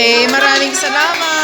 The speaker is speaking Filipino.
Okay, maraming salamat.